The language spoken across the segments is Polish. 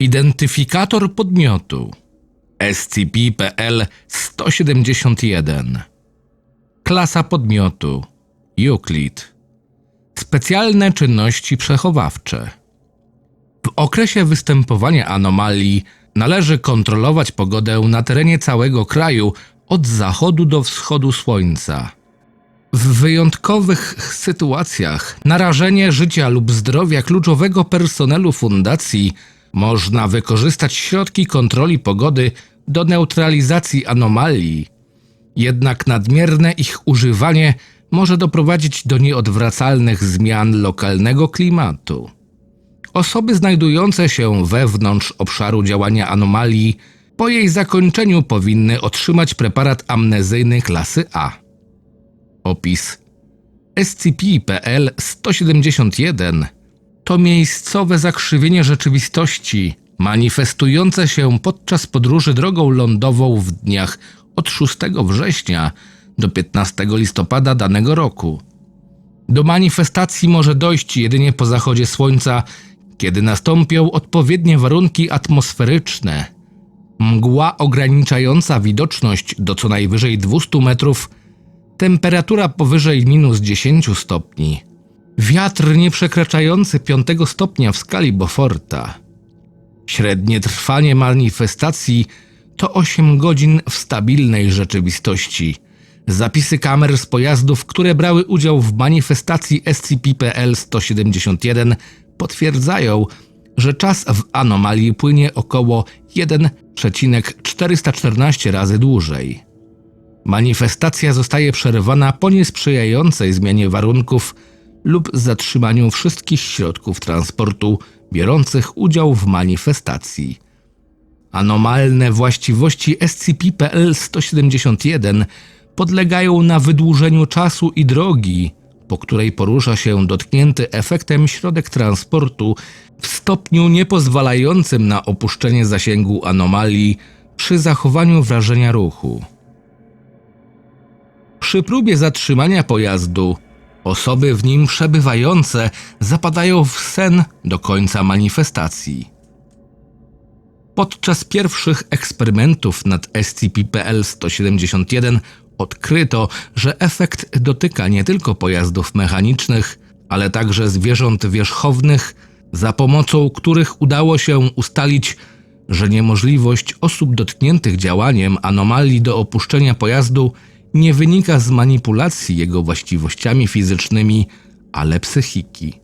Identyfikator podmiotu. SCP-PL 171 Klasa podmiotu. Euclid. Specjalne czynności przechowawcze. W okresie występowania anomalii należy kontrolować pogodę na terenie całego kraju od zachodu do wschodu słońca. W wyjątkowych sytuacjach narażenie życia lub zdrowia kluczowego personelu fundacji można wykorzystać środki kontroli pogody do neutralizacji anomalii. Jednak nadmierne ich używanie może doprowadzić do nieodwracalnych zmian lokalnego klimatu. Osoby znajdujące się wewnątrz obszaru działania anomalii po jej zakończeniu powinny otrzymać preparat amnezyjny klasy A. Opis SCP-PL 171 to miejscowe zakrzywienie rzeczywistości manifestujące się podczas podróży drogą lądową w dniach od 6 września do 15 listopada danego roku. Do manifestacji może dojść jedynie po zachodzie słońca, kiedy nastąpią odpowiednie warunki atmosferyczne. Mgła ograniczająca widoczność do co najwyżej 200 metrów, temperatura powyżej minus 10 stopni, wiatr nieprzekraczający 5 stopnia w skali Beauforta. Średnie trwanie manifestacji to 8 godzin w stabilnej rzeczywistości. Zapisy kamer z pojazdów, które brały udział w manifestacji SCP-PL 171 potwierdzają, że czas w anomalii płynie około 1,414 razy dłużej. Manifestacja zostaje przerywana po niesprzyjającej zmianie warunków lub zatrzymaniu wszystkich środków transportu biorących udział w manifestacji. Anomalne właściwości SCP-PL 171 podlegają na wydłużeniu czasu i drogi, po której porusza się dotknięty efektem środek transportu w stopniu niepozwalającym na opuszczenie zasięgu anomalii przy zachowaniu wrażenia ruchu. Przy próbie zatrzymania pojazdu, osoby w nim przebywające zapadają w sen do końca manifestacji. Podczas pierwszych eksperymentów nad SCP-PL 171 odkryto, że efekt dotyka nie tylko pojazdów mechanicznych, ale także zwierząt wierzchownych, za pomocą których udało się ustalić, że niemożliwość osób dotkniętych działaniem anomalii do opuszczenia pojazdu nie wynika z manipulacji jego właściwościami fizycznymi, ale psychiki.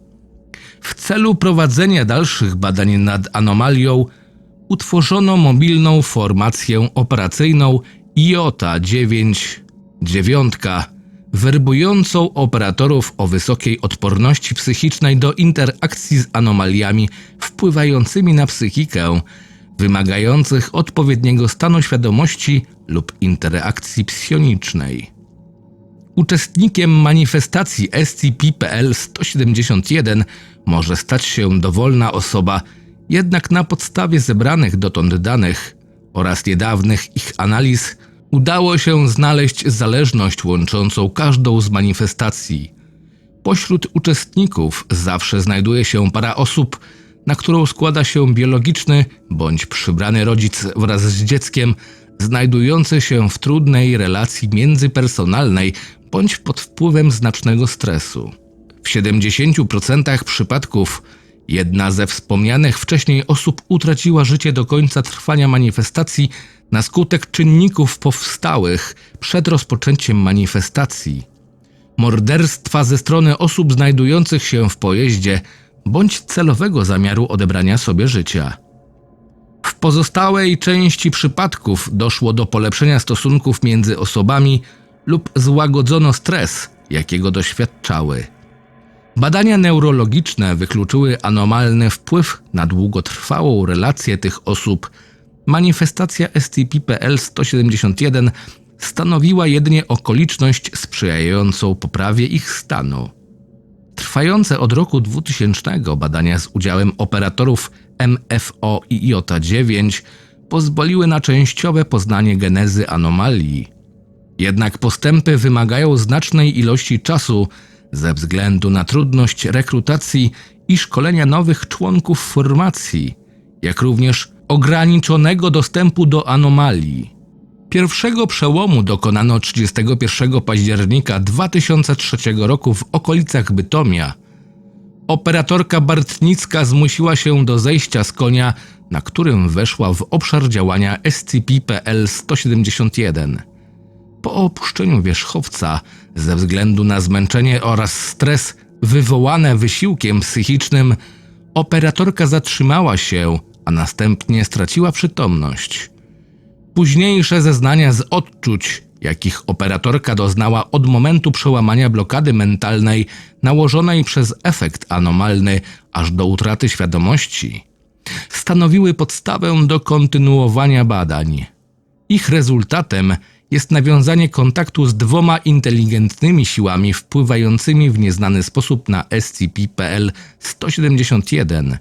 W celu prowadzenia dalszych badań nad anomalią utworzono mobilną formację operacyjną IOTA 9 dziewiątka, werbującą operatorów o wysokiej odporności psychicznej do interakcji z anomaliami wpływającymi na psychikę, wymagających odpowiedniego stanu świadomości lub interakcji psionicznej. Uczestnikiem manifestacji SCP-PL 171 może stać się dowolna osoba, jednak na podstawie zebranych dotąd danych oraz niedawnych ich analiz udało się znaleźć zależność łączącą każdą z manifestacji. Pośród uczestników zawsze znajduje się para osób, na którą składa się biologiczny bądź przybrany rodzic wraz z dzieckiem, znajdujący się w trudnej relacji międzypersonalnej bądź pod wpływem znacznego stresu. W 70% przypadków jedna ze wspomnianych wcześniej osób utraciła życie do końca trwania manifestacji na skutek czynników powstałych przed rozpoczęciem manifestacji. Morderstwa ze strony osób znajdujących się w pojeździe bądź celowego zamiaru odebrania sobie życia. Pozostałej części przypadków doszło do polepszenia stosunków między osobami lub złagodzono stres, jakiego doświadczały. Badania neurologiczne wykluczyły anomalny wpływ na długotrwałą relację tych osób. Manifestacja SCP-PL 171 stanowiła jedynie okoliczność sprzyjającą poprawie ich stanu. Trwające od roku 2000 badania z udziałem operatorów MFO i IOTA-9 pozwoliły na częściowe poznanie genezy anomalii. Jednak postępy wymagają znacznej ilości czasu ze względu na trudność rekrutacji i szkolenia nowych członków formacji, jak również ograniczonego dostępu do anomalii. Pierwszego przełomu dokonano 31 października 2003 roku w okolicach Bytomia. Operatorka Bartnicka zmusiła się do zejścia z konia, na którym weszła w obszar działania SCP-PL-171. Po opuszczeniu wierzchowca, ze względu na zmęczenie oraz stres wywołane wysiłkiem psychicznym, operatorka zatrzymała się, a następnie straciła przytomność. Późniejsze zeznania z odczuć, jakich operatorka doznała od momentu przełamania blokady mentalnej nałożonej przez efekt anomalny aż do utraty świadomości, stanowiły podstawę do kontynuowania badań. Ich rezultatem jest nawiązanie kontaktu z dwoma inteligentnymi siłami wpływającymi w nieznany sposób na SCP-PL-171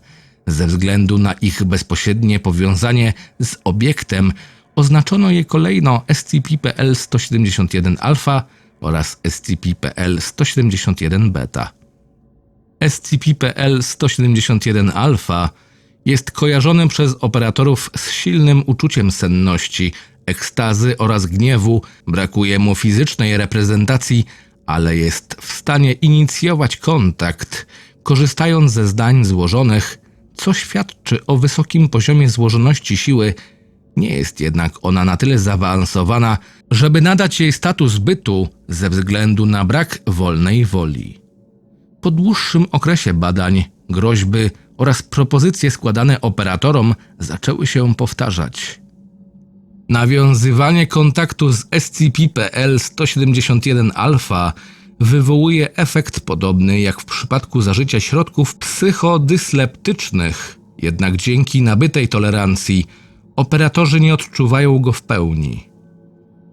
ze względu na ich bezpośrednie powiązanie z obiektem Oznaczono je kolejno SCP-PL-171-alpha oraz SCP-PL-171-beta. SCP-PL-171-alpha jest kojarzony przez operatorów z silnym uczuciem senności, ekstazy oraz gniewu, brakuje mu fizycznej reprezentacji, ale jest w stanie inicjować kontakt, korzystając ze zdań złożonych, co świadczy o wysokim poziomie złożoności siły nie jest jednak ona na tyle zaawansowana, żeby nadać jej status bytu ze względu na brak wolnej woli. Po dłuższym okresie badań, groźby oraz propozycje składane operatorom zaczęły się powtarzać. Nawiązywanie kontaktu z SCP-PL-171-alpha wywołuje efekt podobny jak w przypadku zażycia środków psychodysleptycznych, jednak dzięki nabytej tolerancji operatorzy nie odczuwają go w pełni.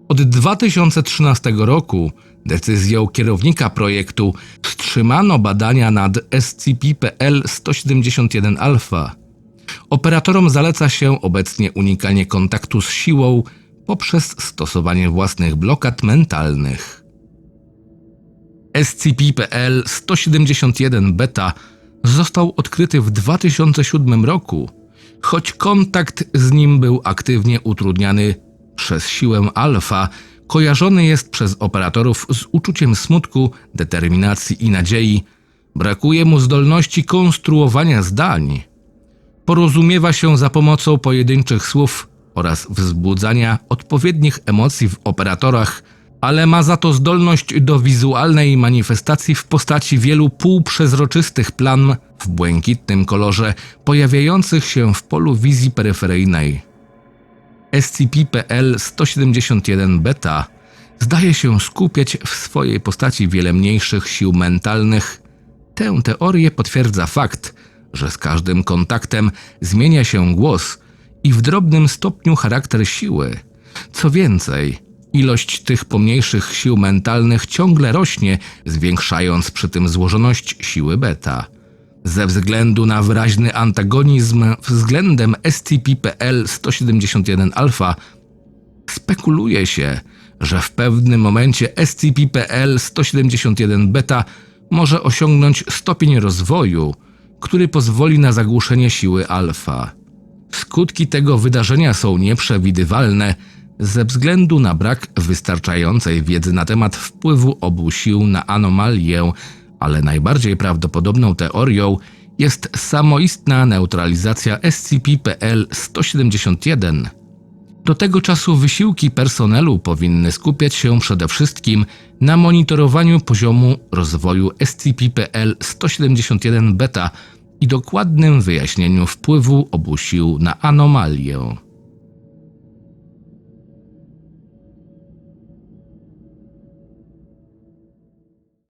Od 2013 roku decyzją kierownika projektu wstrzymano badania nad SCP-PL-171-alpha. Operatorom zaleca się obecnie unikanie kontaktu z siłą poprzez stosowanie własnych blokad mentalnych. SCP-PL-171-beta został odkryty w 2007 roku Choć kontakt z nim był aktywnie utrudniany przez siłę alfa, kojarzony jest przez operatorów z uczuciem smutku, determinacji i nadziei, brakuje mu zdolności konstruowania zdań. Porozumiewa się za pomocą pojedynczych słów oraz wzbudzania odpowiednich emocji w operatorach, ale ma za to zdolność do wizualnej manifestacji w postaci wielu półprzezroczystych plam w błękitnym kolorze pojawiających się w polu wizji peryferyjnej. SCP-PL-171 beta zdaje się skupiać w swojej postaci wiele mniejszych sił mentalnych. Tę teorię potwierdza fakt, że z każdym kontaktem zmienia się głos i w drobnym stopniu charakter siły. Co więcej, ilość tych pomniejszych sił mentalnych ciągle rośnie, zwiększając przy tym złożoność siły beta. Ze względu na wyraźny antagonizm względem SCP-PL-171-alpha spekuluje się, że w pewnym momencie SCP-PL-171-beta może osiągnąć stopień rozwoju, który pozwoli na zagłuszenie siły alfa. Skutki tego wydarzenia są nieprzewidywalne ze względu na brak wystarczającej wiedzy na temat wpływu obu sił na anomalię ale najbardziej prawdopodobną teorią jest samoistna neutralizacja SCP-PL-171. Do tego czasu wysiłki personelu powinny skupiać się przede wszystkim na monitorowaniu poziomu rozwoju SCP-PL-171 beta i dokładnym wyjaśnieniu wpływu obu sił na anomalię.